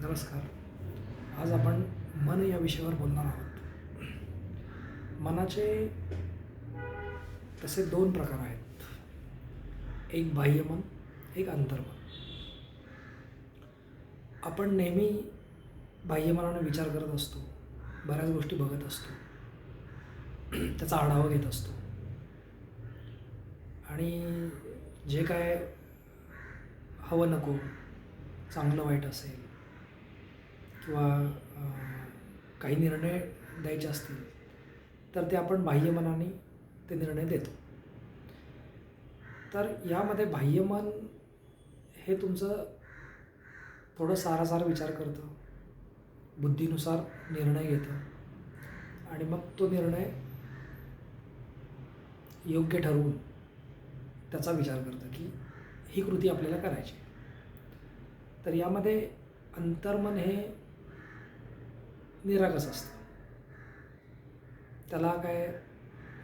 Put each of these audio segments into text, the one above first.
नमस्कार. आज आपण मन या विषयावर बोलणार आहोत. मनाचे तसे दोन प्रकार आहेत. एक बाह्यमन एक अंतर्मन आपण नेहमी बाह्यमनाने विचार करत असतो बऱ्याच गोष्टी बघत असतो त्याचा आढावा घेत असतो. आणि जे काय हवं नको चांगलं वाईट असेल किंवा काही निर्णय द्यायचे असतील तर ते आपण बाह्यमनाने ते निर्णय देतो. तर यामध्ये बाह्यमन हे तुमचं थोडं सारासार विचार करतं बुद्धीनुसार निर्णय घेतं आणि मग तो निर्णय योग्य ठरवून त्याचा विचार करतं की ही कृती आपल्याला करायची तर यामध्ये अंतर्मन हे निरागस असतं. त्याला काय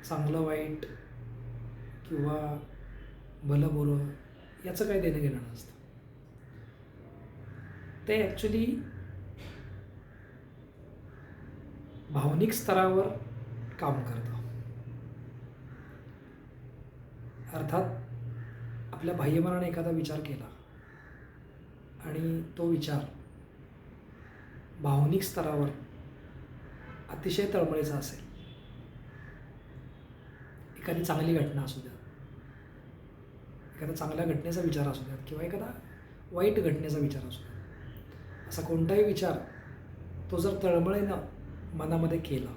चांगलं वाईट किंवा भलं याचं काय देणं घेणं नसतं. ते ॲक्च्युली भावनिक स्तरावर काम करतं. अर्थात आपल्या बाह्यमनाने एखादा विचार केला आणि तो विचार भावनिक स्तरावर अतिशय तळमळीचा असेल. एखादी चांगली घटना असू द्या. एखादा चांगल्या घटनेचा विचार असू द्यात किंवा एखादा वाईट घटनेचा विचार असू द्या. असा कोणताही विचार तो जर तळमळीनं मनामध्ये केला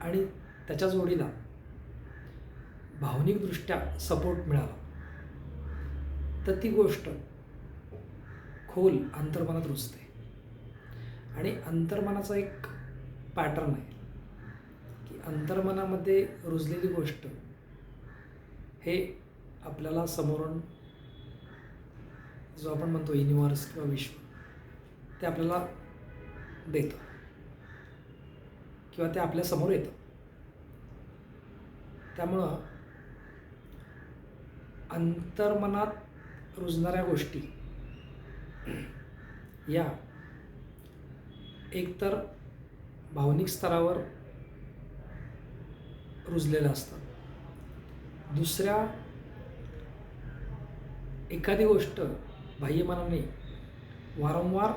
आणि त्याच्या जोडीला भावनिकदृष्ट्या सपोर्ट मिळाला तर ती गोष्ट खोल अंतर्मनात रुजते. आणि अंतर्मनाचा एक पॅटर्न आहे. की अंतर्मनामध्ये रुजलेली गोष्ट हे आपल्याला समोरून जो आपण म्हणतो युनिवर्स किंवा विश्व ते आपल्याला देतं. किंवा ते आपल्यासमोर येतं. त्यामुळं अंतर्मनात रुजणाऱ्या गोष्टी या एकतर भावनिक स्तरावर रुजलेल्या असतात दुसऱ्या एखादी गोष्ट बाह्यमनाने वारंवार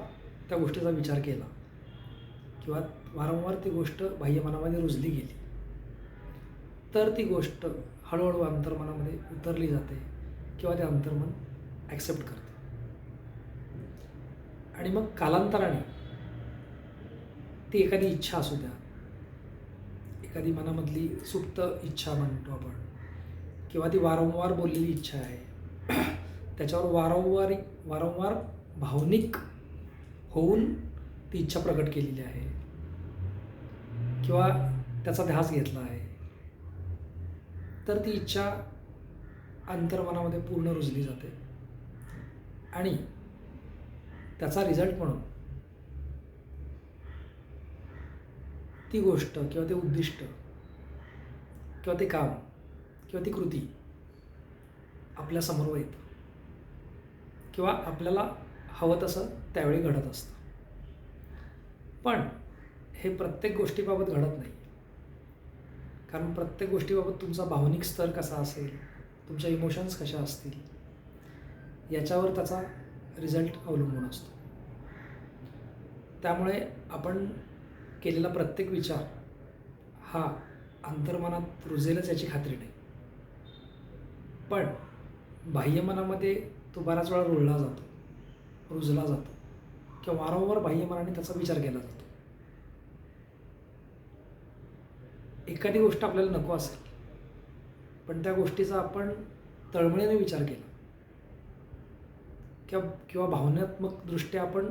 त्या गोष्टीचा विचार केला किंवा वारंवार ती गोष्ट बाह्यमनामध्ये रुजली गेली तर ती गोष्ट हळूहळू अंतर्मनामध्ये उतरली जाते किंवा ते अंतर्मन ॲक्सेप्ट करते. आणि मग कालांतराने ती एखादी इच्छा असू द्या. एखादी मनामधली सुप्त इच्छा म्हणतो आपण. किंवा ती वारंवार बोललेली इच्छा आहे. त्याच्यावर वारंवार वारंवार भावनिक होऊन ती इच्छा प्रकट केलेली आहे. किंवा त्याचा ध्यास घेतला आहे. तर ती इच्छा अंतर्मनामध्ये पूर्ण रुजली जाते. आणि त्याचा रिझल्ट म्हणून ती गोष्ट किंवा ते उद्दिष्ट किंवा ते काम किंवा ती कृती आपल्यासमोर येतं. किंवा आपल्याला हवं तसं त्यावेळी घडत असतं. पण हे प्रत्येक गोष्टीबाबत घडत नाही. कारण प्रत्येक गोष्टीबाबत तुमचा भावनिक स्तर कसा असेल तुमच्या इमोशन्स कशा असतील याच्यावर त्याचा रिझल्ट अवलंबून असतो. त्यामुळे आपण केलेला प्रत्येक विचार हा अंतर्मनात रुजेलच याची खात्री नाही. पण बाह्यमनामध्ये तो बऱ्याच वेळा रुळला जातो रुजला जातो किंवा वारंवार बाह्यमनाने त्याचा विचार केला जातो. एखादी गोष्ट आपल्याला नको असेल पण त्या गोष्टीचा आपण तळमळीने विचार केला किंवा किंवा भावनात्मकदृष्ट्या आपण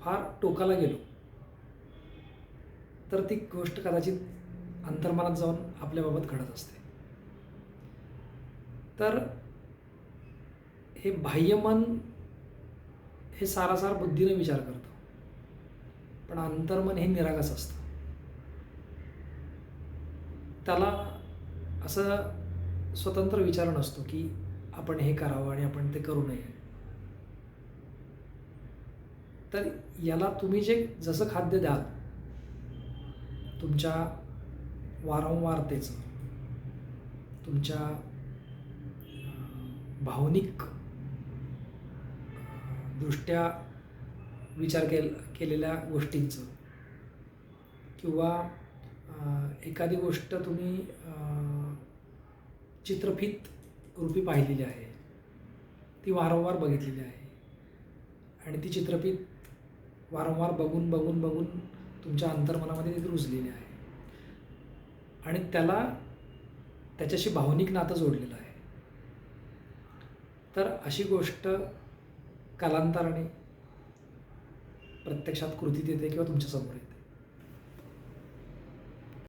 फार टोकाला गेलो तर ती गोष्ट कदाचित अंतर्मनात जाऊन आपल्याबाबत घडत असते. तर हे बाह्यमन हे सारासार बुद्धीने विचार करतं. पण अंतर्मन हे निरागस असतं. त्याला असं स्वतंत्र विचार नसतो की आपण हे करावं आणि आपण ते करू नये. तर याला तुम्ही जे जसं खाद्य द्याल तुमच्या वारंवारतेचं तुमच्या भावनिक दृष्ट्या विचार केल केलेल्या गोष्टींचं किंवा एखादी गोष्ट तुम्ही चित्रफित रूपी पाहिलेली आहे ती वारंवार बघितलेली आहे आणि ती चित्रफित वारंवार बघून बघून बघून तुमच्या अंतर्मनामध्ये ती रुजलेली आहे. आणि त्याला त्याच्याशी भावनिक नातं जोडलेलं आहे. तर अशी गोष्ट कालांतराने प्रत्यक्षात कृतीत येते किंवा तुमच्यासमोर येते.